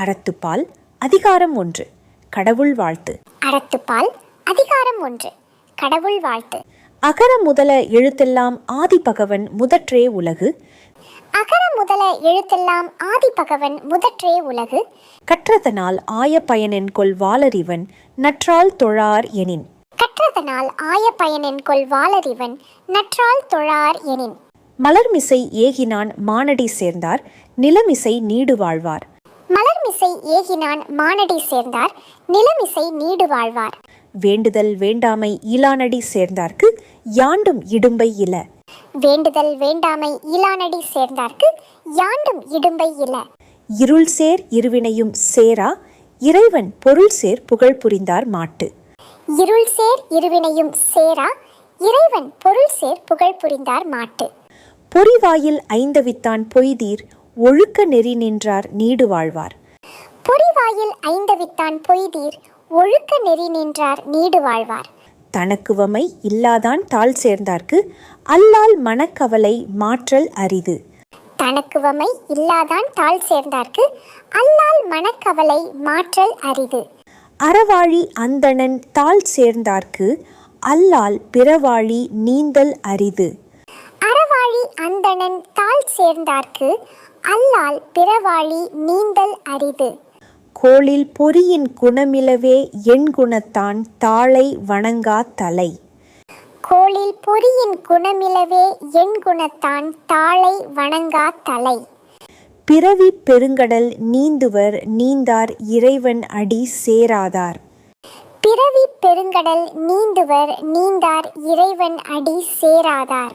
அறத்துப்பால் அதிகாரம் ஒன்று. கடவுள் வாழ்த்து. அறத்துப்பால் அதிகாரம் ஒன்று. கடவுள் வாழ்த்து. அகர முதல எழுத்தெல்லாம் ஆதிபகவன் முதற்றே உலகு. அகர முதல எழுத்தெல்லாம் ஆதிபகவன் முதற்றே உலகு. கற்றதனால் ஆய பயனென் கொள் வாளறிவன் நற்றால் தொழார் எனின். கற்றதனால் ஆய பயனின் கொள் வாளறிவன் நற்றால் தொழார் எனின். மலர்மிசை ஏகினான் மானடி சேர்ந்தார் நிலமிசை நீடு வாழ்வார். மலர்மிசை ஏகினான் மானடி சேர்ந்தார் நிலமிசை நீடு வாழ்வார். வேண்டுதல் வேண்டாமை இலானடி சேர்ந்தார்க்கு யாண்டும் இடும்பை இல. வேண்டுதல் வேண்டாமை இலானடி சேர்ந்தார்க்கு யாண்டும் இடும்பை இல இருள் சேர் இருவினையும் சேரா இறைவன் பொருள் சேர் புகழ் புரிந்தார் மாட்டு. இருள் சேர் இருவினையும் சேரா இறைவன் பொருள் சேர் புகழ் புரிந்தார் மாட்டு. பொறிவாயில் ஐந்தவித்தான் பொய்தீர் ஒழுக்க நெறி நின்றார் நீடு வாழ்வார். பொறிவாயில் ஐந்தவித்தான் பொய்தீர் ஒழுக்க நெறி நின்றார் நீடு வாழ்வார். தனக்குவமை இல்லாதான் தாழ் சேர்ந்தார்க்கு அல்லால் மனக்கவலை மாற்றல் அரிது. தனக்குவமை இல்லாதான் தாழ் சேர்ந்தார்க்கு அல்லால் மனக்கவலை மாற்றல் அரிது. அறவாழி அந்தணன் தாழ் சேர்ந்தார்க்கு அல்லால் பிறவாழி நீந்தல் அரிது. அறவாழி அந்தணன் தாழ் சேர்ந்தார்க்கு அல்லால் பிறவாழி நீந்தல் அரிது. கோளில் பொறியின் குணமிலவே எண் குணத்தான் தாளை வணங்கா தலை. கோளில் பொறியின் குணமிலவே எண் குணத்தான் தாளை வணங்கா தலை. பிறவி பெருங்கடல் நீந்துவர் நீந்தார் இறைவன் அடி சேராதார். பிறவி பெருங்கடல் நீந்துவர் நீந்தார் இறைவன் அடி சேராதார்.